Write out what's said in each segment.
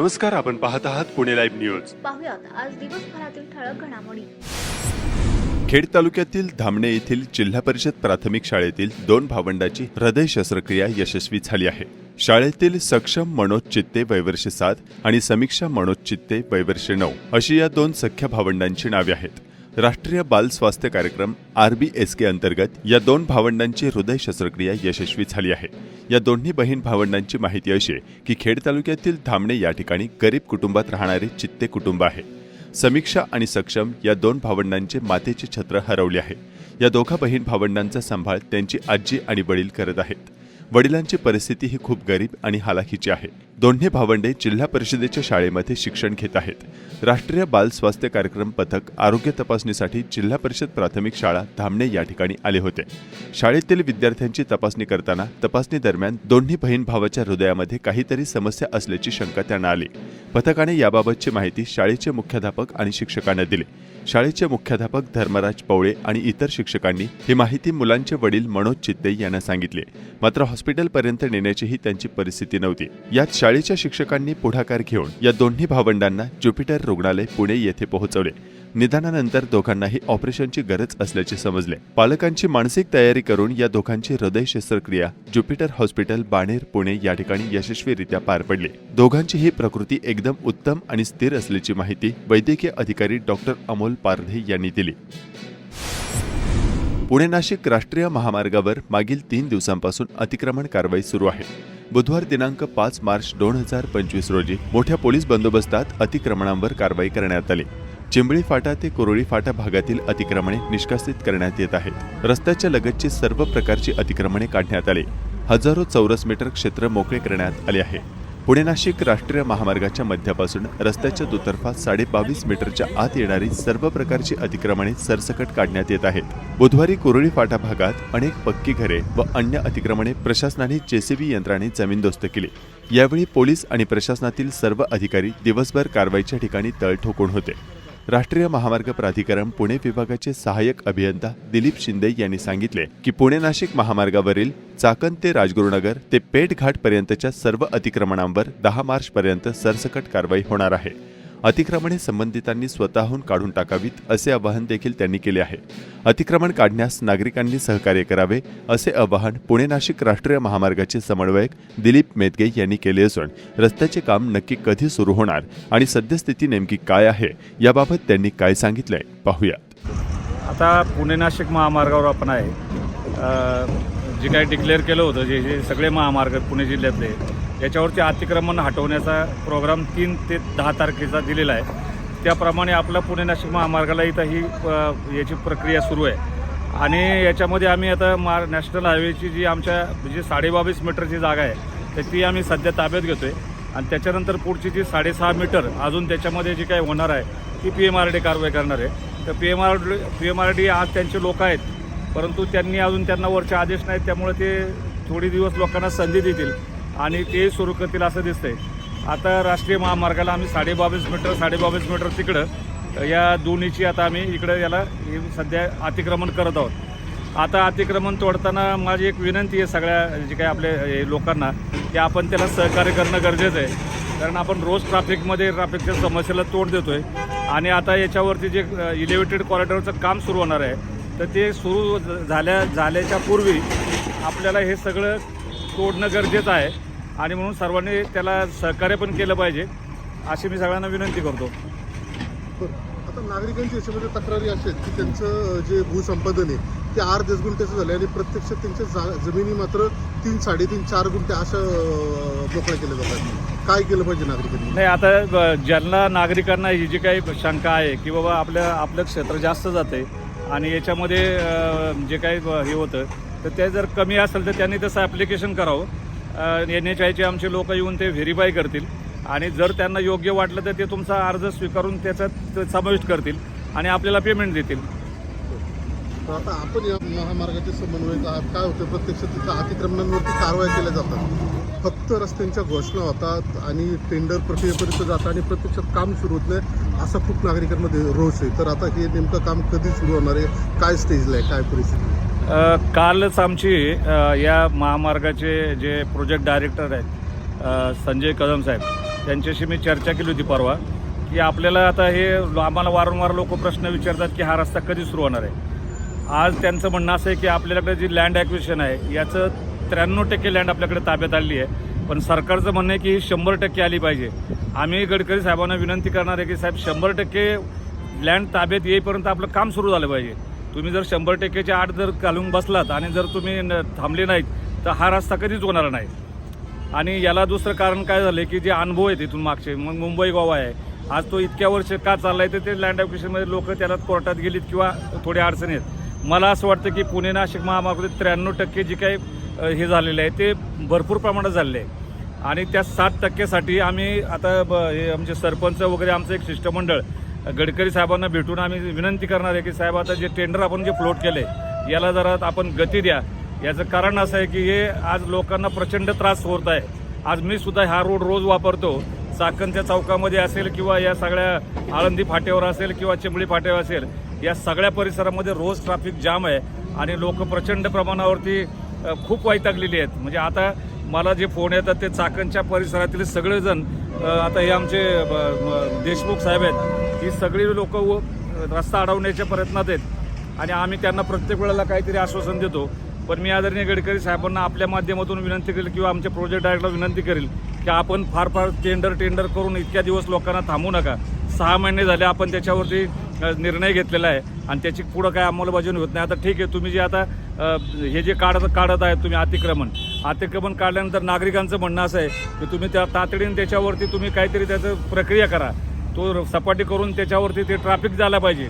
नमस्कार आपण पाहत आहात पुणे लाईव्ह न्यूज. पाहुयात आज दिवसभरातील ठळक घडामोडी. खेड तालुक्यातील धामणे येथील जिल्हा परिषद प्राथमिक शाळेतील दोन भावंडाची हृदय शस्त्रक्रिया यशस्वी झाली आहे. शाळेतील सक्षम मनोज चित्ते वयवर्ष सात आणि समीक्षा मनोज चित्ते वयवर्ष नऊ अशी या दोन सख्या भावंडांची नावे आहेत. राष्ट्रीय बाल स्वास्थ्य कार्यक्रम आर बी एस के अंतर्गत या दोन भावंडांची हृदय शस्त्रक्रिया यशस्वी झाली आहे. या दोन्ही बहीण भावंडांची माहिती अशी की खेड तालुक्यातील धामणे या ठिकाणी गरीब कुटुंबात राहणारे चित्ते कुटुंब आहे. समीक्षा आणि सक्षम या दोन भावंडांचे मातेचे छत्र हरवले आहे. या दोघा बहीण भावंडांचा सांभाळ त्यांची आजी आणि वडील करत आहेत. वडिलांची परिस्थिती ही खूप गरीब आणि हालाखीची आहे. दोन्ही भावंडे जिल्हा परिषदेच्या शाळेमध्ये शिक्षण घेत आहेत. राष्ट्रीय बाल स्वास्थ्य कार्यक्रम पथक आरोग्य तपासणीसाठी जिल्हा परिषद प्राथमिक शाळा धामणे या ठिकाणी आले होते. शाळेतील विद्यार्थ्यांची तपासणी करताना तपासणी दरम्यान दोन्ही बहीण भावाच्या हृदयामध्ये काहीतरी समस्या असल्याची शंका त्यांना आली. पथकाने याबाबतची माहिती शाळेचे मुख्याध्यापक आणि शिक्षकांना दिली. शाळेचे मुख्याध्यापक धर्मराज पवळे आणि इतर शिक्षकांनी ही माहिती मुलांचे वडील मनोज चित्ते यांना सांगितले. मात्र हॉस्पिटलपर्यंत नेण्याचीही त्यांची परिस्थिती नव्हती. यात शाळेच्या शिक्षकांनी पुढाकार घेऊन या दोन्ही भावंडांना ज्युपिटर रुग्णालय पुणे येथे पोहोचवले. निदानानंतर दोघांनाही ऑपरेशनची गरज असल्याचे समजले. पालकांची मानसिक तयारी करून या दोघांची हृदय शस्त्रक्रिया ज्युपिटर हॉस्पिटल बाणेर पुणे या ठिकाणी यशस्वीरित्या पार पडली. दोघांची ही प्रकृती एकदम उत्तम आणि स्थिर असल्याची माहिती वैद्यकीय अधिकारी डॉक्टर अमोल पारधे यांनी दिली. पुणे नाशिक राष्ट्रीय महामार्गावर मागील तीन दिवसांपासून अतिक्रमण कारवाई सुरू आहे. बुधवार दिनांक पाच मार्च दोन हजार पंचवीस रोजी मोठ्या पोलीस बंदोबस्तात अतिक्रमणांवर कारवाई करण्यात आली. चिंबळी फाटा ते कोरोळी फाटा भागातील अतिक्रमणे निष्कासित करण्यात येत आहेत. रस्त्याच्या लगतची सर्व प्रकारची अतिक्रमणे काढण्यात आली. हजारो चौरस मीटर क्षेत्र मोकळे करण्यात आले आहे. पुणे नाशिक राष्ट्रीय महामार्गाच्या मध्यापासून रस्त्याच्या दुतर्फा साडे बावीस मीटरच्या आत येणारी सर्व प्रकारची अतिक्रमणे सरसकट काढण्यात येत आहेत. बुधवारी कुरळी फाटा भागात अनेक पक्की घरे व अन्य अतिक्रमणे प्रशासनाने जेसीबी यंत्राने जमीनदोस्त केली. यावेळी पोलीस आणि प्रशासनातील सर्व अधिकारी दिवसभर कारवाईच्या ठिकाणी तळ ठोकून होते. राष्ट्रीय महामार्ग प्राधिकरण पुणे विभागाचे सहाय्यक अभियंता दिलीप शिंदे यांनी सांगितले की पुणे नाशिक महामार्गावरील चाकण ते राजगुरुनगर ते पेठ घाट पर्यंतच्या सर्व अतिक्रमणांवर दहा मार्च पर्यंत सरसकट कारवाई होणार आहे. अतिक्रमणे संबंधितांनी स्वतःहून काढून टाकावीत असे आवाहन देखील त्यांनी केले आहे. अतिक्रमण काढण्यास नागरिकांनी सहकार्य करावे असे आवाहन पुणे नाशिक राष्ट्रीय महामार्गाचे समन्वयक दिलीप मेदगे यांनी केले असून रस्त्याचे काम नक्की कधी सुरू होणार आणि सद्यस्थिती नेमकी काय आहे याबाबत त्यांनी काय सांगितलंय पाहूयात. आता पुणे नाशिक महामार्गावर आपण आहे. जे काही डिक्लेअर केलं होतं जे जे सगळे महामार्ग पुणे जिल्ह्यातले याच्यावरती अतिक्रमण हटवण्याचा प्रोग्राम तीन ते दहा तारखेचा दिलेला आहे. त्याप्रमाणे आपला पुणे नाशिक महामार्गाला इथं ही याची प्रक्रिया सुरू आहे. आणि याच्यामध्ये आम्ही आता मा नॅशनल हायवेची जी आमच्या जी साडेबावीस मीटरची जागा आहे तर ती आम्ही सध्या ताब्यात घेतो आहे आणि त्याच्यानंतर पुढची जी साडेसहा मीटर अजून त्याच्यामध्ये जी काही होणार आहे ती पी एम आर डी कारवाई करणार आहे. तर P M R D P M R D आज त्यांचे लोक आहेत परंतु त्यांनी अजून त्यांना वरचे आदेश नाहीत त्यामुळे ते थोडी दिवस लोकांना संधी देतील. आणि ते सुरू करतील असं दिसतंय. आता राष्ट्रीय महामार्गाला आम्ही साडेबावीस मीटर साडेबावीस मीटर तिकडं या दोन्हीची आता आम्ही इकडं याला सध्या अतिक्रमण करत आहोत. आता अतिक्रमण तोडताना माझी एक विनंती आहे सगळ्या जे काही आपल्या लोकांना की आपण त्याला सहकार्य करणं गरजेचं आहे. कारण आपण रोज ट्रॅफिकमध्ये ट्रॅफिकच्या समस्येला तोड देतो आहे आणि आता याच्यावरती जे इलेव्हेटेड कॉरिडॉरचं काम सुरू होणार आहे तर ते सुरू झाल्या झाल्याच्या पूर्वी आपल्याला हे सगळं तोडणं गरजेचं आहे. आणि म्हणून सर्वांनी त्याला सहकार्य पण केलं पाहिजे अशी मी सगळ्यांना विनंती करतो. आता नागरिकांच्या याच्यामध्ये तक्रारी अशा आहेत की त्यांचं जे भूसंपादन आहे ते आर दस गुंठ्याचं झालं आणि प्रत्यक्षात त्यांच्या जा जमिनी मात्र तीन साडेतीन चार गुंठे अशा अं, मोकळ्या केल्या जातात. काय केलं पाहिजे नागरिकांनी? नाही आता ज्यांना नागरिकांना ही जी काही शंका आहे की बाबा आपल्या आपलं क्षेत्र जास्त जाते आणि याच्यामध्ये जे काही हे होतं तर ते जर कमी असेल तर त्यांनी तसं ॲप्लिकेशन करावं. एन एच आयचे आमचे लोक येऊन ते व्हेरीफाय करतील. आणि जर त्यांना योग्य वाटलं तर ते तुमचा अर्ज स्वीकारून त्याच्यात समाविष्ट करतील आणि आपल्याला पेमेंट देतील. तर आता आपण या महामार्गाचे समन्वयक आहात. काय होतं? प्रत्यक्षात तिथं अतिक्रमणांवरती कारवाई केल्या जातात. फक्त रस्त्यांच्या घोषणा होतात आणि टेंडर प्रक्रियेपर्यंत जातात आणि प्रत्यक्षात काम सुरू होत नाही असा खूप नागरिकांमध्ये रोष आहे. तर आता हे नेमकं काम कधी सुरू होणार आहे? काय स्टेजला आहे? काय परिस्थिती? आहे? कालच आमची या महामार्गाचे जे प्रोजेक्ट डायरेक्टर आहेत संजय कदम साहेब त्यांच्याशी मी चर्चा केली होती परवा की आपल्याला आता हे आम्हाला वारंवार लोक प्रश्न विचारतात की हा रस्ता कधी सुरू होणार आहे. आज त्यांचं म्हणणं असं आहे की आपल्याकडे जी लँड ॲक्विशन आहे याचं त्र्याण्णव टक्के लँड आपल्याकडे ताब्यात आली आहे. पण सरकारचं म्हणणं आहे की ही शंभर टक्के आली पाहिजे. आम्ही गडकरी साहेबांना विनंती करणार आहे की साहेब शंभर टक्के लँड ताब्यात येईपर्यंत आपलं काम सुरू झालं पाहिजे. तुम्ही जर शंभर टक्केच्या आठ जर घालून बसलात आणि जर तुम्ही न- थांबले नाहीत तर हा रस्ता कधीच होणार नाही. आणि याला दुसरं कारण काय झालं की जे अनुभव आहेत इथून मागचे मग मुंबई गोवा आहे. आज तो इतक्या वर्ष का चाललाय तर ते लँड ॲक्विशनमध्ये लोक त्याला कोर्टात गेलीत किंवा थोडे अडचणी आहेत. मला असं वाटतं की पुणे नाशिक महामार्गामध्ये त्र्याण्णव टक्के जे काही हे झालेलं आहे ते भरपूर प्रमाणात झालेलं आहे. आणि त्या सात टक्क्यासाठी आम्ही आता ब- हे आमचे सरपंच वगैरे आमचं एक शिष्टमंडळ गडकरी साहेबांना भेटून आम्ही विनंती करणार आहे की साहेब आता जे टेंडर आपण जे फ्लोट केले याला जरा आपण गती द्या. याचं कारण असं आहे की हे आज लोकांना प्रचंड त्रास होत आहे. आज मी सुद्धा हा रोड रोज वापरतो. चाकणच्या चौकामध्ये असेल किंवा या सगळ्या आळंदी फाट्यावर असेल किंवा चिंबळी फाट्यावर असेल या सगळ्या परिसरामध्ये रोज ट्रॅफिक जाम आहे आणि लोक प्रचंड प्रमाणावरती खूप वैतागलेली आहेत. म्हणजे आता मला जे फोन येतात ते चाकणच्या परिसरातील सगळेजण आता हे आमचे देशमुख साहेब आहेत. ही सगळी लोक रस्ता अडवण्याच्या प्रयत्नात आहेत. आणि आम्ही त्यांना प्रत्येक वेळेला काहीतरी आश्वासन देतो. पण मी आदरणीय गडकरी साहेबांना आपल्या माध्यमातून विनंती करेल किंवा आमच्या प्रोजेक्ट डायरेक्टला विनंती करेल की आपण फार फार टेंडर टेंडर करून इतक्या दिवस लोकांना थांबू नका. सहा महिने झाले आपण त्याच्यावरती निर्णय घेतलेला आहे आणि त्याची पुढं काय अंमलबजावणी होत नाही. आता ठीक आहे तुम्ही जे आता हे जे काढत काढत आहेत तुम्ही अतिक्रमण. अतिक्रमण काढल्यानंतर नागरिकांचं म्हणणं असं आहे की तुम्ही त्या तातडीने त्याच्यावरती तुम्ही काहीतरी त्याचं प्रक्रिया करा. तो सपाटी करून त्याच्यावरती ते ट्रॅफिक झाला पाहिजे.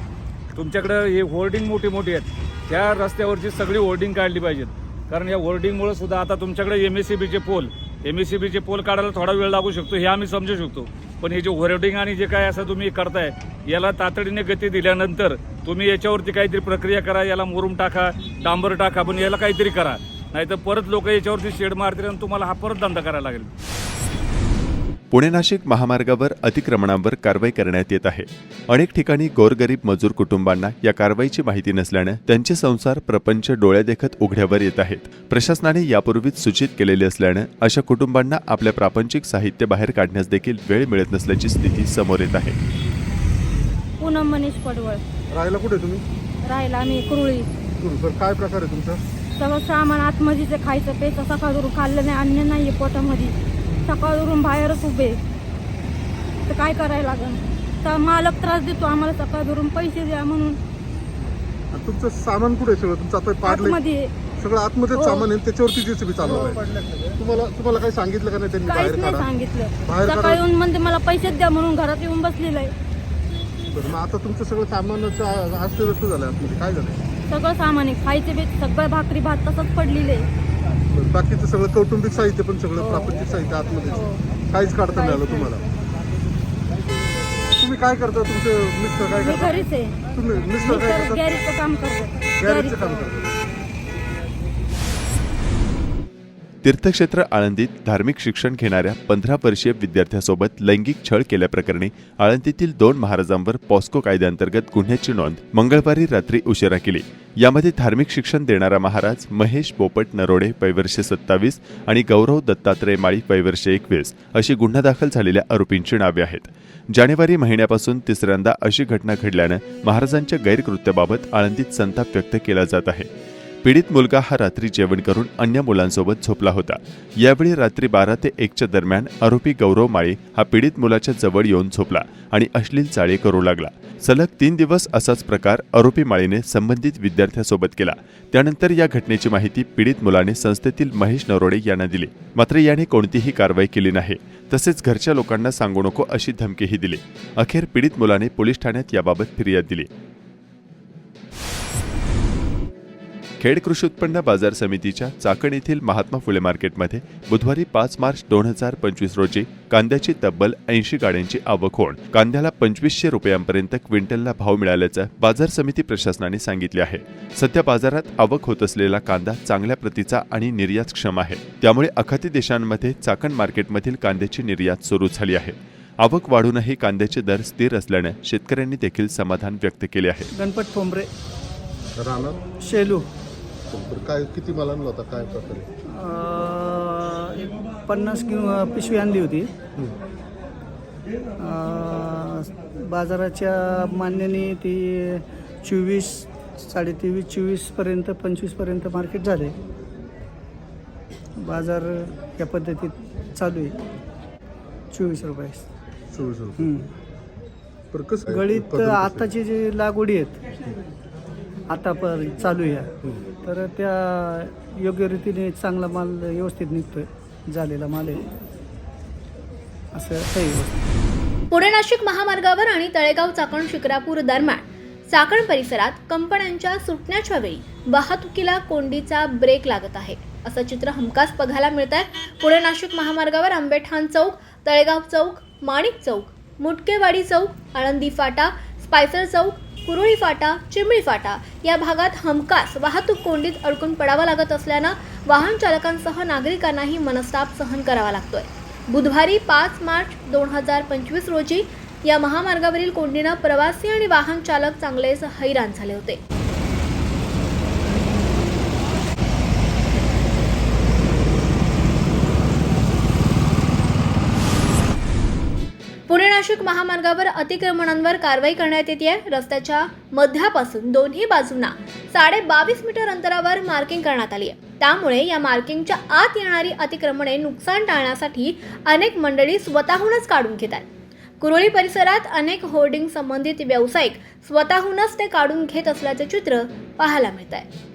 तुमच्याकडं हे होर्डिंग मोठी मोठी आहेत. त्या रस्त्यावरची सगळी होर्डिंग काढली पाहिजेत. कारण या होर्डिंगमुळं सुद्धा आता तुमच्याकडे एम एस सी बीचे पोल एम एस सी बीचे पोल काढायला थोडा वेळ लागू शकतो हे आम्ही समजू शकतो. पण हे जे होर्डिंग आणि जे काय असं तुम्ही करताय याला तातडीने गती दिल्यानंतर तुम्ही याच्यावरती काहीतरी प्रक्रिया करा याला मुरुम टाका डांबर टाका पण याला काहीतरी करा. नाहीतर परत लोक याच्यावरती शेड मारतील आणि तुम्हाला हा परत धंदा करायला लागेल. पुणे नाशिक महामार्गावर अतिक्रमणांवर कारवाई करण्यात येत आहे. अनेक ठिकाणी गोरगरीब मजूर कुटुंबांना या कारवाईची माहिती नसल्यानं त्यांचे संसार प्रपंच डोळ्यादेखत उघड्यावर येत आहेत. प्रशासनाने यापूर्वीच सूचित केलेले असल्यानं अशा कुटुंबांना आपल्या प्रापंचिक साहित्य बाहेर काढण्यास देखील वेळ मिळत नसल्याची स्थिती समोर येत आहे. पूनम मनीष पडवळ. राहायला कुठे तुम्ही? राहिला आम्ही कुरुळी. बरं काय प्रकार आहे तुमचा? सगळं सामान आतमध्येच आहे, खायचं प्यायचं सकाळवरून खाल्लं नाही अन्न नाही आहे पोटामध्ये. सकाळवरून बाहेरच उभे. तर काय करायला लागेल तर मालक त्रास देतो आम्हाला सकाळवरून पैसे द्या म्हणून. आणि तुमचं सामान कुठे आहे सगळं? तुमचं आता पाडलं आतमध्ये. सगळं आतमध्येच हो. सामान आहे त्याच्यावरती जेसीबी चालू आहे. तुम्हाला तुम्हाला काही सांगितलं का नाही त्यांनी काहीच बाहेर नाही काढा? सांगितलं. बाहेर काढा. सकाळी येऊन म्हणते मला पैसेच द्या म्हणून घरात येऊन बसलेलं आहे. बरं, मग आता तुमचं सगळं सामानाचं असते वस्तू झालं आतमध्ये. काय झालं? सगळं सामान आहे. खायचे बी सगळं भाकरी भात तसंच पडलेलं आहे. बरं, बाकीचं सगळं कौटुंबिक साहित्य पण सगळं हो. प्रापंचिक साहित्य आतमध्ये हो. काहीच काढता नाही आलं तुम्हाला. तुम्ही काय करता? तुमचे मिस्टर काय मी करता? घरीच आहे. तुम्ही मिस्टर काय तर करतात गॅरेजचं काम करतो. गॅरेजचं. काम करतात तीर्थक्षेत्र आळंदीत धार्मिक शिक्षण घेणाऱ्या पंधरा वर्षीय विद्यार्थ्यासोबत लैंगिक छळ केल्याप्रकरणी आळंदीतील दोन महाराजांवर पॉस्को कायद्याअंतर्गत गुन्ह्याची नोंद मंगळवारी रात्री उशिरा केली. यामध्ये धार्मिक शिक्षण देणारा महाराज महेश पोपट नरोडे वैवर्ष सत्तावीस आणि गौरव दत्तात्रय माळी वैवर्ष एकवीस अशी गुन्हा दाखल झालेल्या आरोपींची नावे आहेत. जानेवारी महिन्यापासून तिसऱ्यांदा अशी घटना घडल्यानं महाराजांच्या गैरकृत्याबाबत आळंदीत संताप व्यक्त केला जात आहे. पीडित मुलगा हा रात्री जेवण करून अन्य मुलांसोबत झोपला होता. यावेळी रात्री बारा ते एकच्या दरम्यान आरोपी गौरव माळी हा पीडित मुलाच्या जवळ येऊन झोपला आणि अश्लील चाळे करू लागला. सलग तीन दिवस असाच प्रकार आरोपी माळीने संबंधित विद्यार्थ्यासोबत केला. त्यानंतर या घटनेची माहिती पीडित मुलाने संस्थेतील महेश नरोडे यांना दिली. मात्र याने कोणतीही कारवाई केली नाही. तसेच घरच्या लोकांना सांगू नको अशी धमकीही दिली. अखेर पीडित मुलाने पोलीस ठाण्यात याबाबत फिर्याद दिली. खेड कृषी उत्पन्न बाजार समितीच्या चाकण येथील महात्मा फुले मार्केटमध्ये बुधवारी पाच मार्च दोन हजार पंचवीस रोजी कांद्याची तब्बल ऐंशी गाड्यांची आवक होऊन कांद्याला पंचवीसशे रुपयांपर्यंत क्विंटलला भाव मिळाल्याचं बाजार समिती प्रशासनाने सांगितले आहे. सध्या बाजारात आवक होत असलेला कांदा चांगल्या प्रतीचा आणि निर्यातक्षम आहे. त्यामुळे अखाती देशांमध्ये चाकण मार्केटमधील कांद्याची निर्यात सुरू झाली आहे. आवक वाढूनही कांद्याचे दर स्थिर असल्यानं शेतकऱ्यांनी देखील समाधान व्यक्त केले आहे. गणपत ठोंबरे शेलू. बरं, काय किती मला आणला होता? काय प्रकारे? अं, एक पन्नास किलो पिशवी आणली होती. अं, बाजाराच्या मान्याने ती चोवीस साडे तेवीस चोवीसपर्यंत पंचवीसपर्यंत मार्केट झाले. बाजार या पद्धतीत चालू आहे. चोवीस रुपये. चोवीस रुपये. हम्म. कसं आहे? गळीत उत्पादन कसं आहे? आताची जी लागवडी आहेत आता पर चालू आहे. तर त्या योग्य रीतीने चांगला माल व्यवस्थित निघतोय झालेला माल आहे. असं काही पुणे नाशिक महामार्गावर आणि तळेगाव चाकण शिक्रापूर दरम्यान चाकण परिसरात कंपन्यांच्या सुटण्याच्या वेळी वाहतुकीला कोंडीचा ब्रेक लागत आहे. असं चित्र हमखास बघायला मिळत आहे पुणे नाशिक महामार्गावर आंबेठाण चौक तळेगाव चौक माणिक चौक मुटकेवाडी चौक आळंदी फाटा स्पायसर चौक कुरुळी फाटा चिमळी फाटा या भागात हमखास वाहतूक कोंडीत अडकून पडावं लागत असल्यानं वाहन चालकांसह नागरिकांनाही मनस्ताप सहन करावा लागतोय. बुधवारी पाच मार्च दोन हजार पंचवीस रोजी या महामार्गावरील कोंडीनं प्रवासी आणि वाहन चालक चांगलेच हैराण झाले होते. पुणे महामार्गावर अतिक्रमणांवर कारवाई करण्यात येते रस्त्याच्या मध्यापासून दोन्ही बाजूंना साडे बावीस मीटर अंतरावर मार्किंग करण्यात आली आहे त्यामुळे या मार्किंगच्या आत येणारी अतिक्रमणे नुकसान टाळण्यासाठी अनेक मंडळी स्वतःहूनच काढून घेतात. कुरोळी परिसरात अनेक होर्डिंग संबंधित व्यावसायिक स्वतःहूनच ते काढून घेत असल्याचे चित्र पाहायला मिळत आहे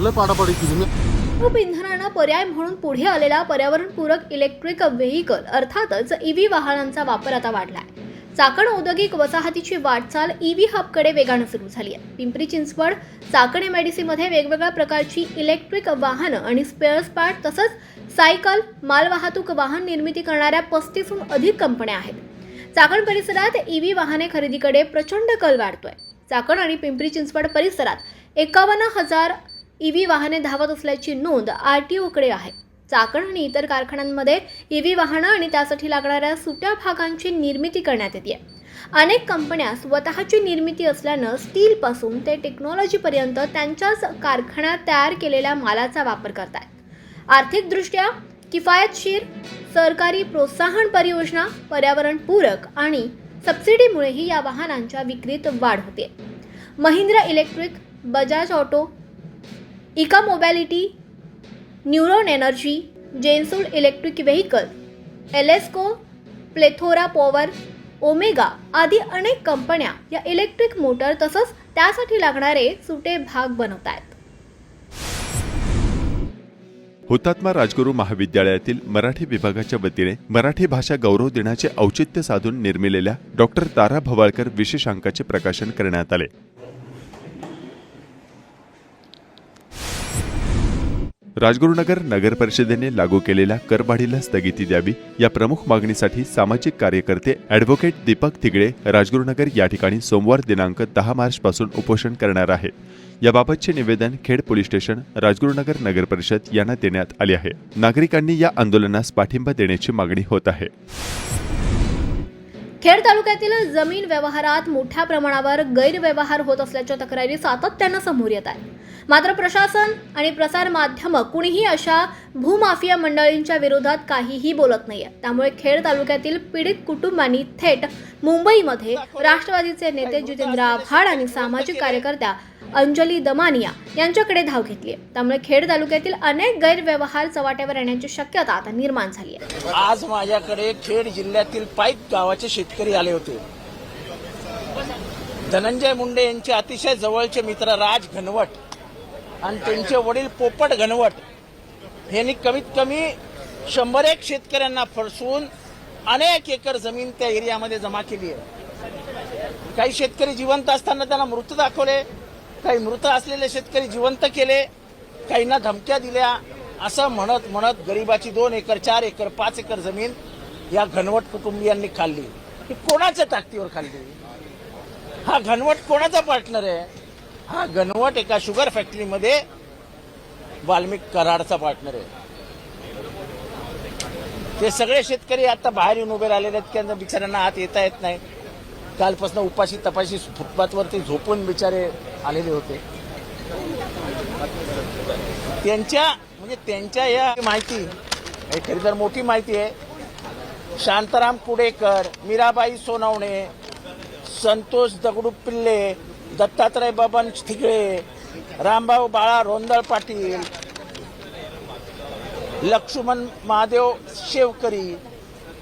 लय पाडापाडी केली मी इंधनांना इंधनानं पर्याय म्हणून पुढे आलेला पर्यावरणपूरक इलेक्ट्रिक व्हेकल अर्थातच ईव्ही वाहनांचा वापर आता वाढलाय. चाकण औद्योगिक वसाहतीची वाटचाल ईव्ही हबकडे वेगानं सुरू झाली आहे पिंपरी चिंचवड चाकण एमआयडीसी वेगवेगळ्या प्रकारची इलेक्ट्रिक वाहनं आणि स्पेअर्स पार्ट तसंच सायकल मालवाहतूक वाहन निर्मिती करणाऱ्या पस्तीसहून अधिक कंपन्या आहेत. चाकण परिसरात ईव्ही वाहने खरेदीकडे प्रचंड कल वाढतोय. चाकण आणि पिंपरी चिंचवड परिसरात एकावन्न हजार ईव्ही वाहने धावत असल्याची नोंद आर टी ओकडे आहे. चाकण आणि इतर कारखान्यांमध्ये ईव्ही वाहनं आणि त्यासाठी लागणाऱ्या सुट्या भागांची निर्मिती करण्यात येते. अनेक कंपन्या स्वतःची निर्मिती असल्यानं स्टीलपासून ते टेक्नॉलॉजीपर्यंत त्यांच्याच कारखान्यात तयार केलेल्या मालाचा वापर करतात आर्थिकदृष्ट्या किफायतशीर सरकारी प्रोत्साहन परियोजना पर्यावरणपूरक आणि सबसिडीमुळेही या वाहनांच्या विक्रीत वाढ होते. Mahindra electric Bajaj auto Eka mobility Neuron energy Gensol electric vehicle Elesco plethora power Omega आदी अनेक कंपन्या या इलेक्ट्रिक मोटर तसंच त्यासाठी लागणारे सुटे भाग बनवत आहेत. हुतात्मा राजगुरू महाविद्यालयातील मराठी विभागाच्या वतीने मराठी भाषा गौरव दिनाचे औचित्य साधून निर्मिलेल्या डॉक्टर तारा भवाळकर विशेषांकाचे प्रकाशन करण्यात आले. राजगुरुनगर नगर परिषदेने लागू केलेल्या करवाढीला स्थगिती द्यावी या प्रमुख मागणीसाठी सामाजिक कार्यकर्ते अॅडव्होकेट दीपक तिगडे राजगुरुनगर या ठिकाणी सोमवार दिनांक दहा मार्च पासून उपोषण करणार आहेत याबाबतचे निवेदन खेड पोलीस स्टेशन राजगुरुनगर नगर परिषद यांना देण्यात आले आहे. नागरिकांनी या आंदोलनास पाठिंबा देण्याची मागणी होत आहे. खेड तालुक्यातील जमीन व्यवहारात मोठ्या प्रमाणावर गैरव्यवहार होत असल्याच्या तक्रारी सातत्यानं समोर येत आहेत. मात्र प्रशासन आणि प्रसार माध्यमं कुणीही अशा भूमाफिया मंडळींच्या विरोधात काहीही बोलत नाहीये त्यामुळे खेड तालुक्यातील पीडित कुटुंबांनी थेट मुंबईमध्ये राष्ट्रवादीचे नेते जितेंद्र आव्हाड आणि सामाजिक कार्यकर्त्या अंजली दमानिया यांच्याकडे धाव घेतली आहे त्यामुळे खेड तालुक्यातील अनेक गैरव्यवहार चव्हाट्यावर येण्याची शक्यता आता निर्माण झाली आहे. आज माझ्याकडे खेड जिल्ह्यातील पाईप गावाचे शेतकरी आले होते. धनंजय मुंडे यांचे अतिशय जवळचे मित्र राज घनवट आणि त्यांचे वडील पोपट घनवट यांनी कमीत कमी शंभर एक शेतकऱ्यांना फसवून अनेक एकर जमीन त्या एरियामध्ये जमा केली आहे. काही शेतकरी जिवंत असताना त्यांना मृत दाखवले काही मृत असलेले शेतकरी जिवंत केले काहींना धमक्या दिल्या असं म्हणत म्हणत गरिबाची दोन एकर चार एकर पाच एकर जमीन या घनवट कुटुंबियांनी खाल्ली. ही कोणाच्या ताकदीवर खाल्ली? हा घनवट कोणाचा पार्टनर आहे? हा घनवट एका शुगर फॅक्टरीमध्ये वाल्मिक कराडचा पार्टनर आहे. ते सगळे शेतकरी आता बाहेर येऊन उभे राहिलेले आहेत की बिचाऱ्यांना आत येता येत नाही. कालपासून उपाशी तपाशी फुटपाथवरती झोपून बिचारे आलेले होते. त्यांच्या म्हणजे त्यांच्या या माहिती हे खरी तर मोठी माहिती आहे. शांताराम कुडेकर मीराबाई सोनवणे संतोष दगडू पिल्ले दत्तात्रय बबन थिगळे रामभाऊ बाळा रोंदळ पाटील लक्ष्मण महादेव शेवकरी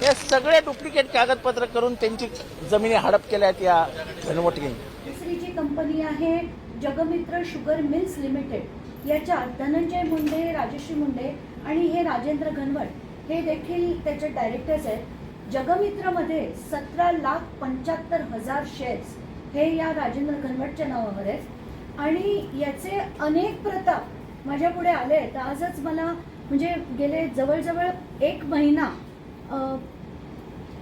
हे सगळे डुप्लिकेट कागदपत्र करून त्यांची जमिनी हडप केल्या आहेत या घनवटीने दुसरी जी कंपनी आहे जगमित्र शुगर मिल्स लिमिटेड. याच्या धनंजय मुंडे राजश्री मुंडे आणि हे राजेंद्र घनवट हे देखील त्याचे डायरेक्टर्स आहेत. जगमित्रमध्ये सतरा लाख पंच्याहत्तर हजार शेअर्स हे या राजेंद्र घनवटच्या नावावर आहेत. आणि याचे अनेक प्रताप माझ्या पुढे आले आहेत. आजच मला म्हणजे गेले जवळजवळ एक महिना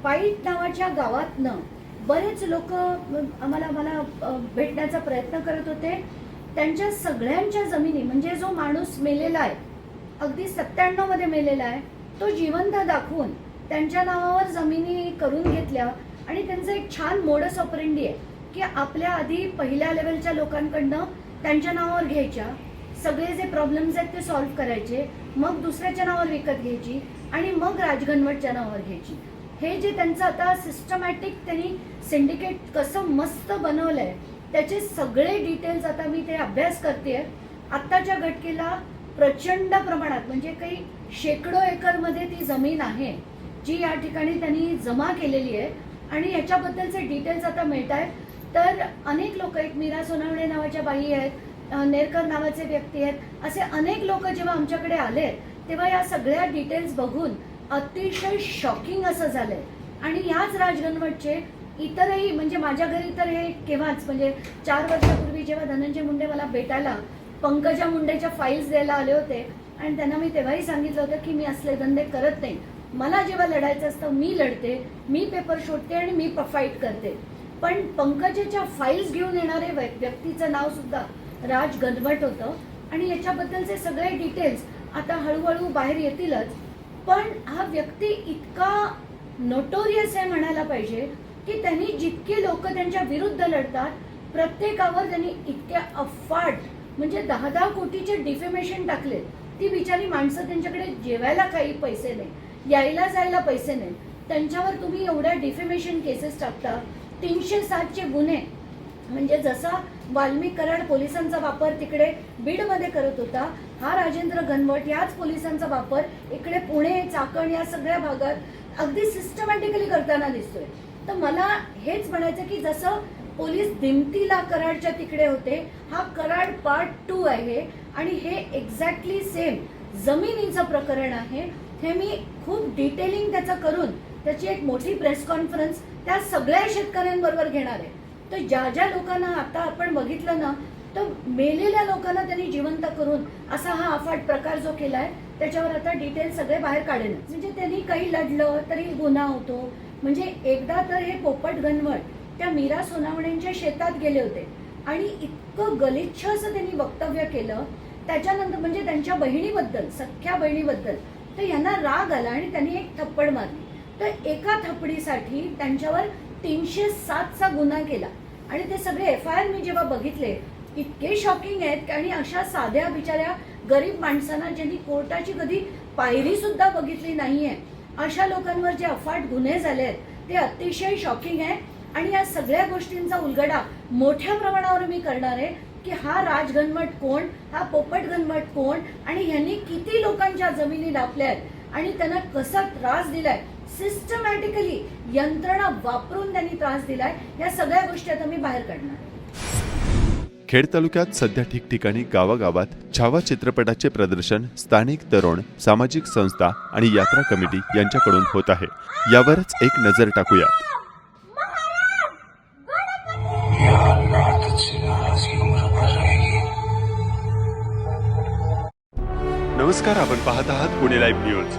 पाईट नावाच्या गावातनं बरेच लोक आम्हाला मला भेटण्याचा प्रयत्न करत होते. त्यांच्या सगळ्यांच्या जमिनी म्हणजे जो माणूस मेलेला आहे अगदी सत्त्याण्णवमध्ये मेलेला आहे तो जिवंत दाखवून त्यांच्या नावावर जमिनी करून घेतल्या. आणि त्यांचं एक छान मोडस ऑपरेंडी आहे. की आपल्या आधी पहिल्या लेवलच्या लोकांकडनं त्यांच्या नावावर घ्यायच्या. सगळे जे प्रॉब्लेम्स आहेत ते सॉल्व्ह करायचे. मग दुसऱ्याच्या नावावर विकत घ्यायची आणि मग राजघनवटच्या नावावर घ्यायची. हे जे त्यांचं आता सिस्टमॅटिक त्यांनी सिंडिकेट कसं मस्त बनवलंय त्याचे सगळे डिटेल्स आता मी ते अभ्यास करते आत्ताच्या घटकेला प्रचंड प्रमाणात म्हणजे काही शेकडो एकरमध्ये ती जमीन आहे जी या ठिकाणी त्यांनी जमा केलेली आहे. आणि याच्याबद्दलचे डिटेल्स आता मिळत आहेत तर अनेक लोक एक मीरा सोनवणे नावाच्या बाई आहेत. नेरकर नावाचे व्यक्ती आहेत. असे अनेक लोक जेव्हा आमच्याकडे आले तेव्हा या सगळ्या डिटेल्स बघून अतिशय शॉकिंग असं झालंय. आणि याच राजगणवटचे इतरही म्हणजे माझ्या घरी तर हे केव्हाच म्हणजे चार वर्षापूर्वी जेव्हा धनंजय मुंडे मला भेटायला पंकजा मुंडेच्या फाईल्स द्यायला आले होते. आणि त्यांना मी तेव्हाही सांगितलं होतं की मी असले धंदे करत नाही. मला जेव्हा लढायचं असतं मी लढते मी पेपर शोधते आणि मी फाईट करते. पण पंकजेच्या फाईल्स घेऊन येणारे व्यक्तीचं नाव सुद्धा राज गनभट होतं. आणि याच्याबद्दलचे सगळे डिटेल्स आता हळूहळू बाहेर येतीलच. पण हा व्यक्ती इतका नोटोरियस आहे म्हणायला पाहिजे की त्यांनी जितके लोक त्यांच्या विरुद्ध लढतात प्रत्येकावर त्यांनी इतक्या अफाट म्हणजे दहा दहा कोटीचे डिफेमेशन टाकले ती बिचारी माणसं त्यांच्याकडे जेवायला काही पैसे नाही यायला जायला पैसे नाही. त्यांच्यावर तुम्ही एवढ्या डिफेमेशन केसेस टाकता तीनशे सातचे गुन्हे. म्हणजे जसा वाल्मी कराड पोलिसांचा वापर तिकडे बीडमध्ये करत होता हा राजेंद्र घनवट याच पोलिसांचा वापर इकडे पुणे चाकण या सगळ्या भागात अगदी सिस्टमॅटिकली करताना दिसतोय. तर मला हेच म्हणायचं की जसं पोलीस दिमतीला कराडच्या तिकडे होते हा कराड पार्ट टू आहे आणि हे एक्झॅक्टली सेम जमिनीचं प्रकरण आहे. हे मी खूप डिटेलिंग त्याचं करून त्याची एक मोठी प्रेस कॉन्फरन्स त्या सगळ्या शेतकऱ्यांबरोबर घेणार आहे. तर ज्या ज्या लोकांना आता आपण बघितलं ना तर मेलेल्या लोकांना त्यांनी जिवंत करून असा हा अफाट प्रकार जो केला आहे त्याच्यावर आता डिटेल सगळे बाहेर काढेल म्हणजे त्यांनी काही लढलं तरी गुन्हा होतो. म्हणजे एकदा तर हे पोपट गणवट त्या मीरा सोनावणेंच्या शेतात गेले होते. आणि इतकं गलिच्छ असं त्यांनी वक्तव्य केलं. त्याच्यानंतर म्हणजे त्यांच्या बहिणीबद्दल सख्ख्या बहिणीबद्दल तर यांना राग आला आणि त्यांनी एक थप्पड मारली. तर एका थपडीसाठी त्यांच्यावर तीनशे सातचा गुन्हा केला. आणि ते सगळे एफ आय आर मी जेव्हा बघितले इतके शॉकिंग आहेत आणि अशा साध्या बिचाऱ्या गरीब माणसांना ज्यांनी कोर्टाची कधी पायरी सुद्धा बघितली नाहीये अशा लोकांवर जे अफाट गुन्हे झाले आहेत ते अतिशय शॉकिंग आहे. आणि या सगळ्या गोष्टींचा उलगडा मोठ्या प्रमाणावर मी करणार आहे की हा राजघनमट कोण हा पोपट घनमट कोण आणि ह्यांनी किती लोकांच्या जमिनी लापल्या आहेत आणि त्यांना कसा त्रास दिलाय सिस्टमॅटिकली यंत्रणा वापरून त्यांनी त्रास दिलाय. या सगळ्या गोष्टी आता मी बाहेर काढणार खेड तालुक्यात सध्या ठिकठिकाणी गावागावात छावा चित्रपटाचे प्रदर्शन स्थानिक तरुण सामाजिक संस्था आणि यात्रा कमिटी यांच्याकडून होत आहे. यावरच एक नजर टाकूया. नमस्कार आपण पाहत आहात पुणे लाईव्ह न्यूज